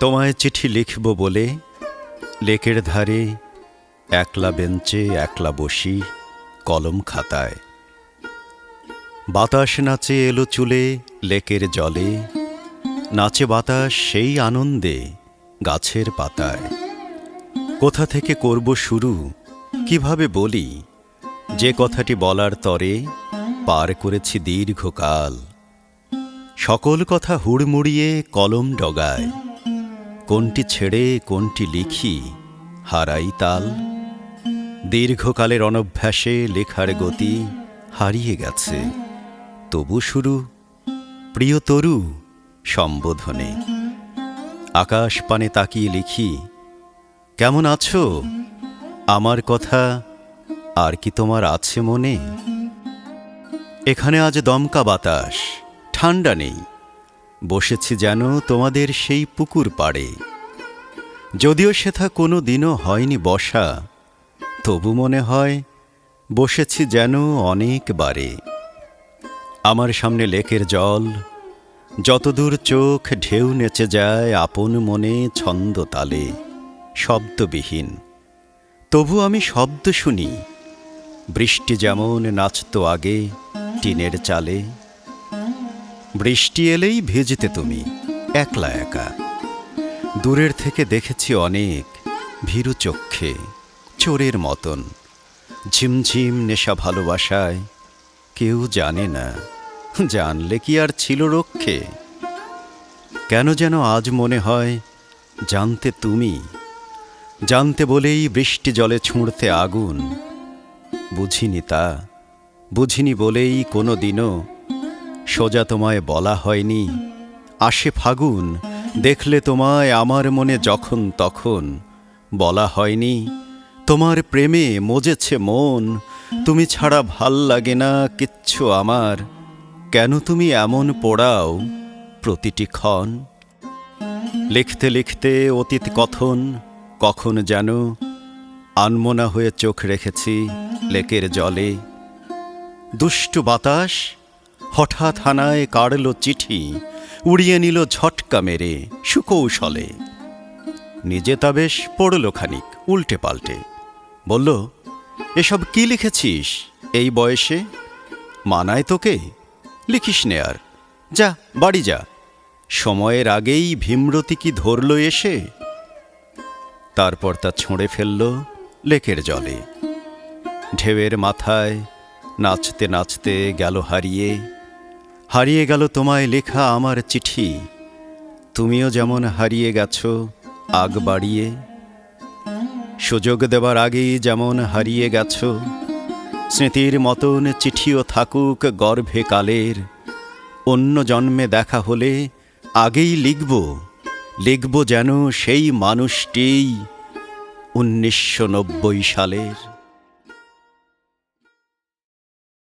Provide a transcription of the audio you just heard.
তোমায় চিঠি লিখব বলে লেকের ধারে একলা বেঞ্চে একলা বসি কলম খাতায়। বাতাস নাচে এলো চুলে লেকের জলে, নাচে বাতাস সেই আনন্দে গাছের পাতায়। কোথা থেকে করব শুরু, কীভাবে বলি, যে কথাটি বলার তরে পার করেছি দীর্ঘকাল। সকল কথা হুড়মুড়িয়ে কলম ডগায় কোনটি ছেড়ে, কোনটি লিখি, হারাই তাল। দীর্ঘকালের অনভ্যাসে লেখার গতি হারিয়ে গেছে। তবু শুরু, প্রিয় তরু, সম্বোধনে। আকাশ পানে তাকিয়ে লিখি, কেমন আছো? আমার কথা আর কি তোমার আছে মনে? এখানে আজ দমকা বাতাস, ঠান্ডা নেই। বসেছি যেন তোমাদের সেই পুকুর পাড়ে। যদিও সেথা কোনো দিনও হয়নি বসা, তবু মনে হয় বসেছি যেন অনেকবারে আমার সামনে লেকের জল, যতদূর চোখ ঢেউ নেচে যায় আপন মনে ছন্দ তালে, শব্দবিহীন। তবু আমি শব্দ শুনি, বৃষ্টি যেমন নাচতো আগে টিনের চালে। বৃষ্টি এলেই ভেজতে তুমি, একলা একা। দূরের থেকে দেখেছি অনেক ভীরু চক্ষে, চোরের মতন। ঝিমঝিম নেশা ভালোবাসায় কেউ জানে না, জানলে কি আর ছিল রক্ষে? কেন যেন আজ মনে হয় জানতে তুমি, জানতে বলেই বৃষ্টি জলে ছুঁড়তে আগুন। বুঝিনি তা, বুঝিনি বলেই কোনো দিনও সোজা তোমায় বলা হয়নি। আসে ফাগুন, দেখলে তোমায় আমার মনে যখন তখন বলা হয়নি। তোমার প্রেমে মজেছে মন, তুমি ছাড়া ভালো লাগে না কিচ্ছু আমার। কেন তুমি এমন পোড়াও প্রতিটি ক্ষণ? লিখতে লিখতে অতীত কথন, কখন যেন আনমনা হয়ে চোখ রেখেছি লেকের জলে। দুষ্টু বাতাস হঠাৎ হানায় কাড়ল চিঠি, উড়িয়ে নিল ঝটকা মেরে সুকৌশলে। নিজে তা বেশ পড়ল খানিক, উল্টে পাল্টে। বলল, এসব কি লিখেছিস এই বয়সে? মানায় তোকে? লিখিস নে আর। যা, বাড়ি যা। সময়ের আগেই ভীমরতি কি ধরল এসে? তারপর তা ছুঁড়ে ফেলল লেকের জলে। ঢেউয়ের মাথায় নাচতে নাচতে গেল হারিয়ে। হারিয়ে গেল তোমায় লেখা আমার চিঠি। তুমিও যেমন হারিয়ে গেছো, আগ বাড়িয়ে। সুযোগ দেবার আগেই যেমন হারিয়ে গেছো, স্মৃতির মতন চিঠিও থাকুক গর্ভে কালের। অন্য জন্মে দেখা হলে আগেই লিখব লিখব যেন সেই মানুষটিই উনিশশো নব্বই সালের।